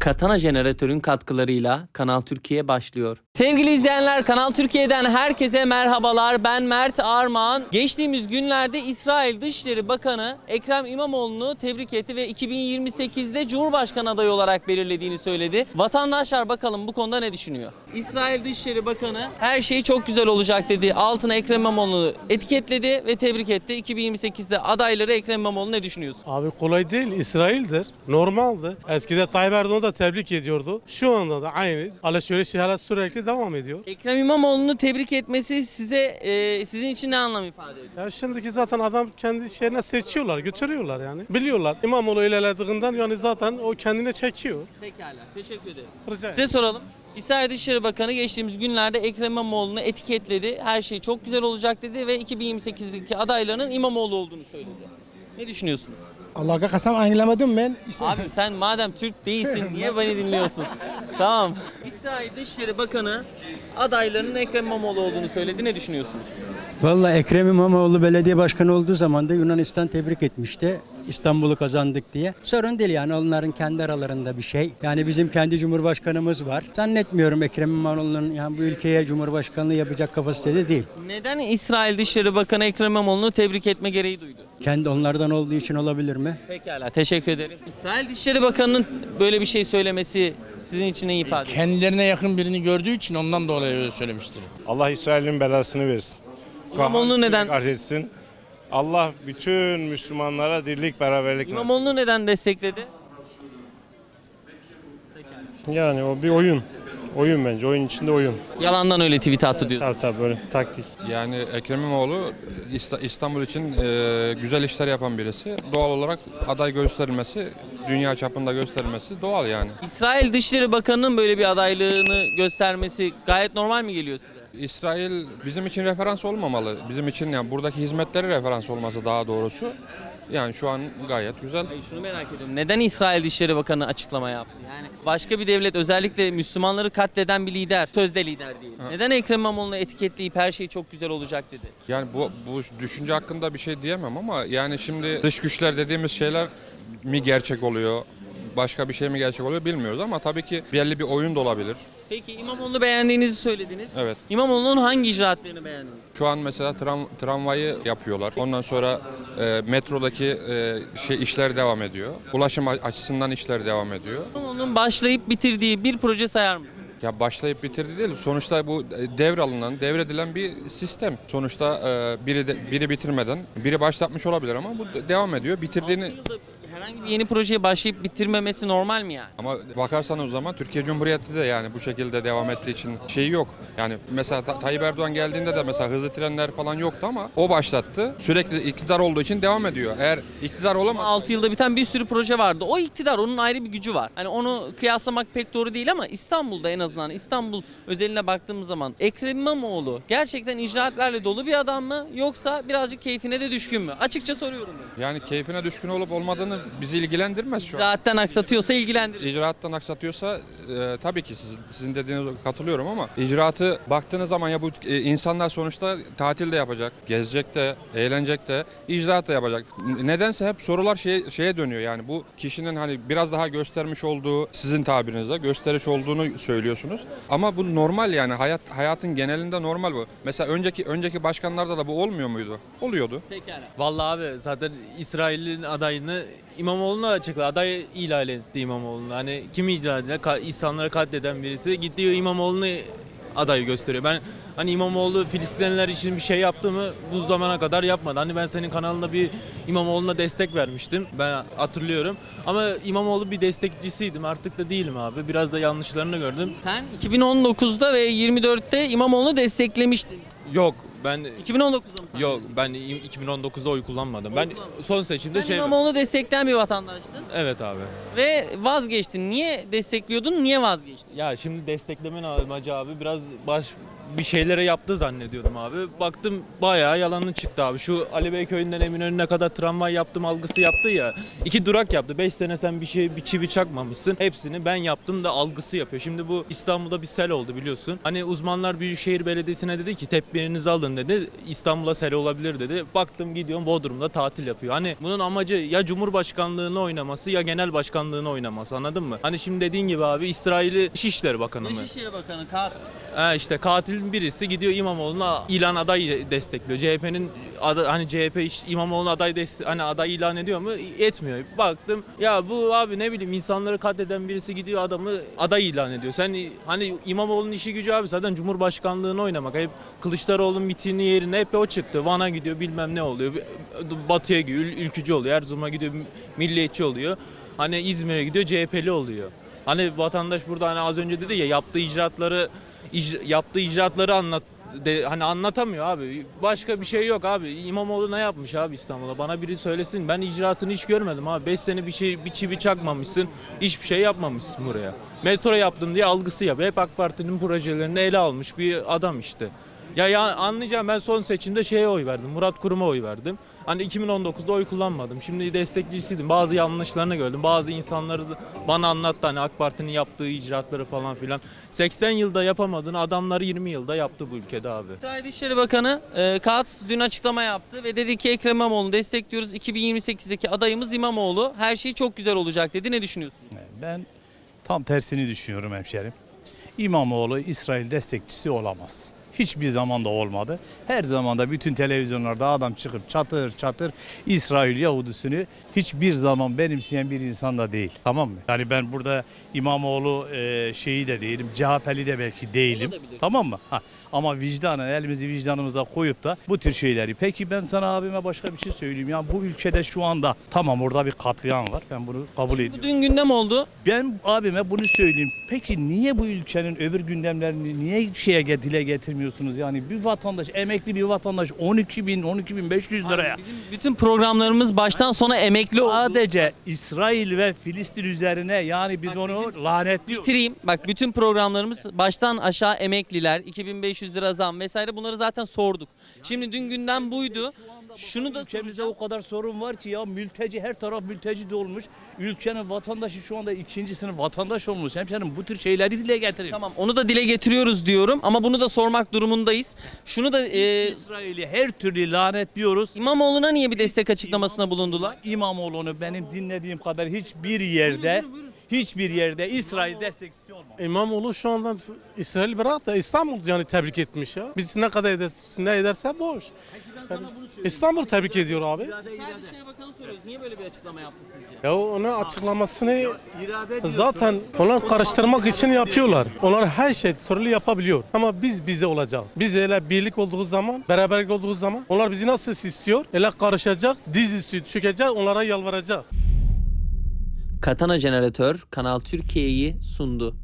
Katana jeneratörün katkılarıyla Kanal Türkiye başlıyor. Sevgili izleyenler Kanal Türkiye'den herkese merhabalar. Ben Mert Armağan. Geçtiğimiz günlerde İsrail Dışişleri Bakanı Ekrem İmamoğlu'nu tebrik etti ve 2028'de Cumhurbaşkanı adayı olarak belirlediğini söyledi. Vatandaşlar bakalım bu konuda ne düşünüyor? İsrail Dışişleri Bakanı her şey çok güzel olacak dedi. Altına Ekrem İmamoğlu'nu etiketledi ve tebrik etti. 2028'de adayları Ekrem İmamoğlu ne düşünüyorsun? Abi kolay değil. İsrail'dir. Normaldi. Eskide Tayyip Erdoğan da tebrik ediyordu. Şu anda da aynı alışveriş hala sürekli devam ediyor. Ekrem İmamoğlu'nu tebrik etmesi size e, sizin için ne anlam ifade ediyor? Ya şimdiki zaten adam kendi şehrine seçiyorlar, götürüyorlar yani. Biliyorlar. İmamoğlu ilerlediğinden yani zaten o kendine çekiyor. Pekala. Teşekkür ederim. Rica ederim. Size soralım. İsrail Dışişleri Bakanı geçtiğimiz günlerde Ekrem İmamoğlu'nu etiketledi. Her şey çok güzel olacak dedi ve 2028'deki adaylarının İmamoğlu olduğunu söyledi. Ne düşünüyorsunuz? Allah'a kasem anlamadım ben. İşte Abi sen madem Türk değilsin niye beni dinliyorsun? tamam. İsrail Dışişleri Bakanı adaylarının Ekrem İmamoğlu olduğunu söyledi. Ne düşünüyorsunuz? Vallahi Ekrem İmamoğlu belediye başkanı olduğu zaman da Yunanistan tebrik etmişti. İstanbul'u kazandık diye. Sorun değil yani onların kendi aralarında bir şey. Yani bizim kendi cumhurbaşkanımız var. Zannetmiyorum Ekrem İmamoğlu'nun yani bu ülkeye cumhurbaşkanlığı yapacak kapasitede değil. Neden İsrail Dışişleri Bakanı Ekrem İmamoğlu'nu tebrik etme gereği duydu? Kendi onlardan olduğu için olabilir mi? Pekala teşekkür ederim. İsrail Dışişleri Bakanı'nın böyle bir şey söylemesi sizin için ne ifade ediyor? Kendilerine yakın birini gördüğü için ondan dolayı öyle söylemiştir. Allah İsrail'in belasını versin. İmamoğlu'nu Kahretsin, neden- Kahretsin. Allah bütün Müslümanlara dirlik beraberlik versin. İmamoğlu'nu neden destekledi? Yani o bir oyun. Oyun bence. Oyun içinde oyun. Yalandan öyle tweet attı diyor. Tabii tabii böyle taktik. Yani Ekrem İmamoğlu İsta- İstanbul için e, güzel işler yapan birisi. Doğal olarak aday gösterilmesi, dünya çapında gösterilmesi doğal yani. İsrail Dışişleri Bakanı'nın böyle bir adaylığını göstermesi gayet normal mi geliyor size? İsrail bizim için referans olmamalı. Bizim için yani buradaki hizmetleri referans olması daha doğrusu. Yani şu an gayet güzel. Hayır, şunu merak ediyorum. Neden İsrail Dışişleri Bakanı açıklama yaptı? Yani başka bir devlet özellikle Müslümanları katleden bir lider, sözde lider değil. Neden Ekrem İmamoğlu'nu etiketleyip her şey çok güzel olacak dedi? Yani bu, bu düşünce hakkında bir şey diyemem ama yani şimdi dış güçler dediğimiz şeyler mi gerçek oluyor? Başka bir şey mi gerçek oluyor bilmiyoruz ama tabii ki belli bir oyun da olabilir. Peki İmamoğlu'nu beğendiğinizi söylediniz. Evet. İmamoğlu'nun hangi icraatlerini beğendiniz? Şu an mesela tram, tramvayı yapıyorlar. Ondan sonra e, metrodaki e, şey işler devam ediyor. Ulaşım açısından işler devam ediyor. İmamoğlu'nun başlayıp bitirdiği bir proje sayar mısınız? Ya başlayıp bitirdi değil. Sonuçta bu e, devralınan, devredilen bir sistem. Sonuçta e, biri de, biri bitirmeden, biri başlatmış olabilir ama bu de- devam ediyor. Bitirdiğini Yılda herhangi bir yeni projeye başlayıp bitirmemesi normal mi yani? ama bakarsan o zaman Türkiye Cumhuriyeti de yani bu şekilde devam ettiği için şeyi yok. Yani mesela Ta- Tayyip Erdoğan geldiğinde de mesela hızlı trenler falan yoktu ama o başlattı. Sürekli iktidar olduğu için devam ediyor. Eğer iktidar olamaz 6 yılda biten bir sürü proje vardı. O iktidar onun ayrı bir gücü var. Hani onu kıyaslamak pek doğru değil ama İstanbul'da en azından İstanbul özeline baktığımız zaman Ekrem İmamoğlu gerçekten icraatlerle dolu bir adam mı yoksa birazcık keyfine de düşkün mü? Açıkça soruyorum. bunu. Yani keyfine düşkün olup olmadığını bizi ilgilendirmez şu an. İcraatten aksatıyorsa ilgilendirir. İcraattan aksatıyorsa e, tabii ki siz, sizin dediğinize katılıyorum ama icraatı baktığınız zaman ya bu e, insanlar sonuçta tatil de yapacak, gezecek de, eğlenecek de, icraat da yapacak. N- Nedense hep sorular şeye, şeye dönüyor yani bu kişinin hani biraz daha göstermiş olduğu sizin tabirinizde gösteriş olduğunu söylüyorsunuz. Ama bu normal yani hayat hayatın genelinde normal bu. Mesela önceki önceki başkanlarda da bu olmuyor muydu? Oluyordu. Pekala. Vallahi abi zaten İsrail'in adayını İmamoğlu'na açıkladı. Aday ilan etti İmamoğlu'nu. Hani kimi ilan ediyor? Ka- insanları katleden birisi gitti İmamoğlu'nu adayı gösteriyor. Ben hani İmamoğlu Filistinliler için bir şey yaptı mı bu zamana kadar yapmadı. Hani ben senin kanalında bir İmamoğlu'na destek vermiştim. Ben hatırlıyorum. Ama İmamoğlu bir destekçisiydim. Artık da değilim abi. Biraz da yanlışlarını gördüm. Sen 2019'da ve 24'te İmamoğlu'nu desteklemiştin. Yok ben 2019'da mı? sen? yok ben 2019'da oy kullanmadım. Ben son seçimde Sen şey İmamoğlu'nu destekleyen bir vatandaştın Evet abi. ve vazgeçtin. Niye destekliyordun? Niye vazgeçtin? Ya şimdi desteklemen amacı abi biraz baş bir şeylere yaptı zannediyordum abi. Baktım bayağı yalanın çıktı abi. Şu Ali Bey köyünden Eminönü'ne kadar tramvay yaptım algısı yaptı ya. İki durak yaptı. 5 sene sen bir şey bir çivi çakmamışsın. Hepsini ben yaptım da algısı yapıyor. Şimdi bu İstanbul'da bir sel oldu biliyorsun. Hani uzmanlar Büyükşehir Belediyesi'ne dedi ki tedbirinizi alın dedi. İstanbul'a sel olabilir dedi. Baktım gidiyorum Bodrum'da tatil yapıyor. Hani bunun amacı ya Cumhurbaşkanlığını oynaması ya genel başkanlığını oynaması anladın mı? Hani şimdi dediğin gibi abi İsrail'i Dışişleri Bakanı mı? Dışişleri Bakanı Kat. Ha işte birisi gidiyor İmamoğlu'na ilan aday destekliyor. CHP'nin hani CHP hiç İmamoğlu'na aday des- hani aday ilan ediyor mu? Etmiyor. Baktım ya bu abi ne bileyim insanları katleden birisi gidiyor adamı aday ilan ediyor. Sen hani İmamoğlu'nun işi gücü abi zaten Cumhurbaşkanlığını oynamak. Hep Kılıçdaroğlu'nun mitini yerine hep o çıktı. Van'a gidiyor bilmem ne oluyor. Batı'ya gidiyor ül- ülkücü oluyor. Erzurum'a gidiyor milliyetçi oluyor. Hani İzmir'e gidiyor CHP'li oluyor. Hani vatandaş burada hani az önce dedi ya yaptığı icraatları icra- yaptığı icraatları anlat de, hani anlatamıyor abi. Başka bir şey yok abi. İmamoğlu ne yapmış abi İstanbul'a? Bana biri söylesin. Ben icraatını hiç görmedim abi. 5 sene bir şey bir çivi çakmamışsın. Hiçbir şey yapmamışsın buraya. Metro yaptım diye algısı yapıyor. Hep AK Parti'nin projelerini ele almış bir adam işte. Ya, ya anlayacağım ben son seçimde şeye oy verdim. Murat Kurum'a oy verdim. Hani 2019'da oy kullanmadım. Şimdi destekleyicisiydim. Bazı yanlışlarını gördüm. Bazı insanları da bana anlattı hani AK Parti'nin yaptığı icraatları falan filan. 80 yılda yapamadığını adamlar 20 yılda yaptı bu ülkede abi. İsrail Dışişleri Bakanı e, Katz dün açıklama yaptı ve dedi ki Ekrem İmamoğlu'nu destekliyoruz. 2028'deki adayımız İmamoğlu. Her şey çok güzel olacak dedi. Ne düşünüyorsunuz? Ben tam tersini düşünüyorum hemşerim. İmamoğlu İsrail destekçisi olamaz. Hiçbir zaman da olmadı. Her zaman da bütün televizyonlarda adam çıkıp çatır çatır İsrail Yahudisini hiçbir zaman benimseyen bir insan da değil. Tamam mı? Yani ben burada İmamoğlu e, şeyi de değilim, CHP'li de belki değilim. Tamam mı? Ha. Ama vicdanen elimizi vicdanımıza koyup da bu tür şeyleri. Peki ben sana abime başka bir şey söyleyeyim. Ya bu ülkede şu anda tamam orada bir katliam var. Ben bunu kabul ediyorum. Bu dün gündem oldu. Ben abime bunu söyleyeyim. Peki niye bu ülkenin öbür gündemlerini niye şeye dile getirmiyorsunuz? Yani bir vatandaş, emekli bir vatandaş 12 bin, 12 bin 500 liraya. Bizim bütün programlarımız baştan sona emekli oldu. Sadece İsrail ve Filistin üzerine yani biz onu lanetliyoruz. Bitireyim. Bak bütün programlarımız baştan aşağı emekliler, 2500 lira zam vesaire bunları zaten sorduk. Şimdi dün gündem buydu. Şunu da Ülkemizde o kadar sorun var ki ya mülteci her taraf mülteci dolmuş. Ülkenin vatandaşı şu anda ikinci sınıf vatandaş olmuş. Hemşerim bu tür şeyleri dile getirin. Tamam onu da dile getiriyoruz diyorum ama bunu da sormak durumundayız. Şunu da e, İsrail'i her türlü lanetliyoruz. İmamoğlu'na niye bir destek açıklamasına bulundular? İmamoğlu'nu benim dinlediğim kadar hiçbir yerde hiçbir yerde İsrail destekçisi olmaz. İmamoğlu şu anda İsrail bırak da İstanbul yani tebrik etmiş ya. Biz ne kadar eder, ne ederse boş. Yani İstanbul tebrik ediyor abi. Dışişleri Bakanı soruyoruz. Niye böyle bir açıklama yaptı sizce? Ya onun açıklamasını zaten onlar karıştırmak için yapıyorlar. Onlar her şey türlü yapabiliyor. Ama biz bize olacağız. Biz öyle birlik olduğu zaman, beraberlik olduğu zaman onlar bizi nasıl istiyor? Öyle karışacak, diz üstü çökecek, onlara yalvaracak. Katana Jeneratör Kanal Türkiye'yi sundu.